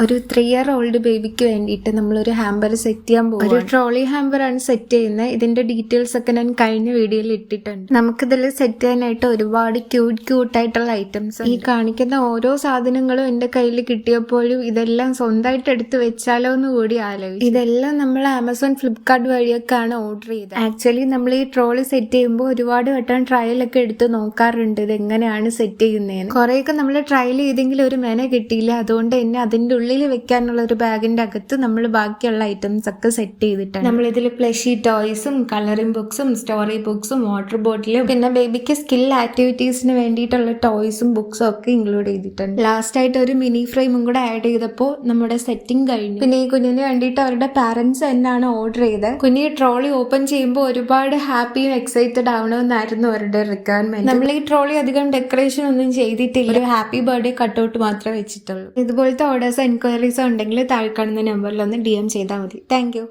ഒരു three year old ബേബിക്ക് വേണ്ടിയിട്ട് നമ്മളൊരു ഹാമ്പർ സെറ്റ് ചെയ്യാൻ പോകും ഒരു ട്രോളി ഹാമ്പർ ആണ് സെറ്റ് ചെയ്യുന്നത്. ഇതിന്റെ ഡീറ്റെയിൽസ് ഒക്കെ ഞാൻ കഴിഞ്ഞ വീഡിയോയിൽ ഇട്ടിട്ടുണ്ട്. നമുക്കിതിൽ സെറ്റ് ചെയ്യാനായിട്ട് ഒരുപാട് ക്യൂട്ട് ക്യൂട്ട് ആയിട്ടുള്ള ഐറ്റംസ് ഈ കാണിക്കുന്ന ഓരോ സാധനങ്ങളും എന്റെ കയ്യിൽ കിട്ടിയപ്പോഴും ഇതെല്ലാം സ്വന്തമായിട്ട് എടുത്തു വെച്ചാലോ എന്ന് കൂടി ആലോചിച്ചു. ഇതെല്ലാം നമ്മൾ ആമസോൺ ഫ്ലിപ്കാർട്ട് വഴിയൊക്കെയാണ് ഓർഡർ ചെയ്തത്. ആക്ച്വലി നമ്മൾ ഈ ട്രോളി സെറ്റ് ചെയ്യുമ്പോൾ ഒരുപാട് വട്ടം ട്രയൽ ഒക്കെ എടുത്ത് നോക്കാറുണ്ട് ഇത് എങ്ങനെയാണ് സെറ്റ് ചെയ്യുന്നതെന്ന് കുറേയൊക്കെ നമ്മൾ ട്രയൽ ചെയ്തെങ്കിലും ഒരു മെന കിട്ടിയില്ല. അതുകൊണ്ട് തന്നെ അതിന്റെ ഉള്ളിൽ വെക്കാനുള്ള ഒരു ബാഗിന്റെ അകത്ത് നമ്മൾ ബാക്കിയുള്ള ഐറ്റംസ് ഒക്കെ സെറ്റ് ചെയ്തിട്ടാണ്. നമ്മൾ ഇതിൽ പ്ലഷി ടോയ്സും കളറിംഗ് ബുക്സും സ്റ്റോറി ബുക്സും വാട്ടർ ബോട്ടിലും പിന്നെ ബേബിക്ക് സ്കിൽ ആക്ടിവിറ്റീസിന് വേണ്ടിയിട്ടുള്ള ടോയ്സും ബുക്സും ഒക്കെ ഇൻക്ലൂഡ് ചെയ്തിട്ടുണ്ട്. ലാസ്റ്റ് ആയിട്ട് ഒരു മിനി ഫ്രെയിമും കൂടെ ആഡ് ചെയ്തപ്പോൾ നമ്മുടെ സെറ്റിംഗ് കഴിഞ്ഞു. പിന്നെ ഈ കുഞ്ഞിന് വേണ്ടിയിട്ട് അവരുടെ പാരന്റ്സ് തന്നെയാണ് ഓർഡർ ചെയ്തത് കുഞ്ഞി ട്രോളി ഓപ്പൺ ചെയ്യുമ്പോൾ ഒരുപാട് ഹാപ്പിയും എക്സൈറ്റഡ് ആവണമെന്നായിരുന്നു അവരുടെ റിക്വയർമെന്റ് നമ്മൾ ഈ ട്രോളി അധികം ഡെക്കറേഷൻ ഒന്നും ചെയ്തിട്ടില്ല. ഒരു ഹാപ്പി ബർത്ത്ഡേ കട്ടൗട്ട് മാത്രമേ വെച്ചിട്ടുള്ളൂ. ഇതുപോലത്തെ ഓർഡേഴ്സ് എൻക്വയറീസോ ഉണ്ടെങ്കിൽ താഴെ കാണുന്ന നമ്പറിൽ ഒന്ന് ഡി എം ചെയ്താൽ മതി. താങ്ക്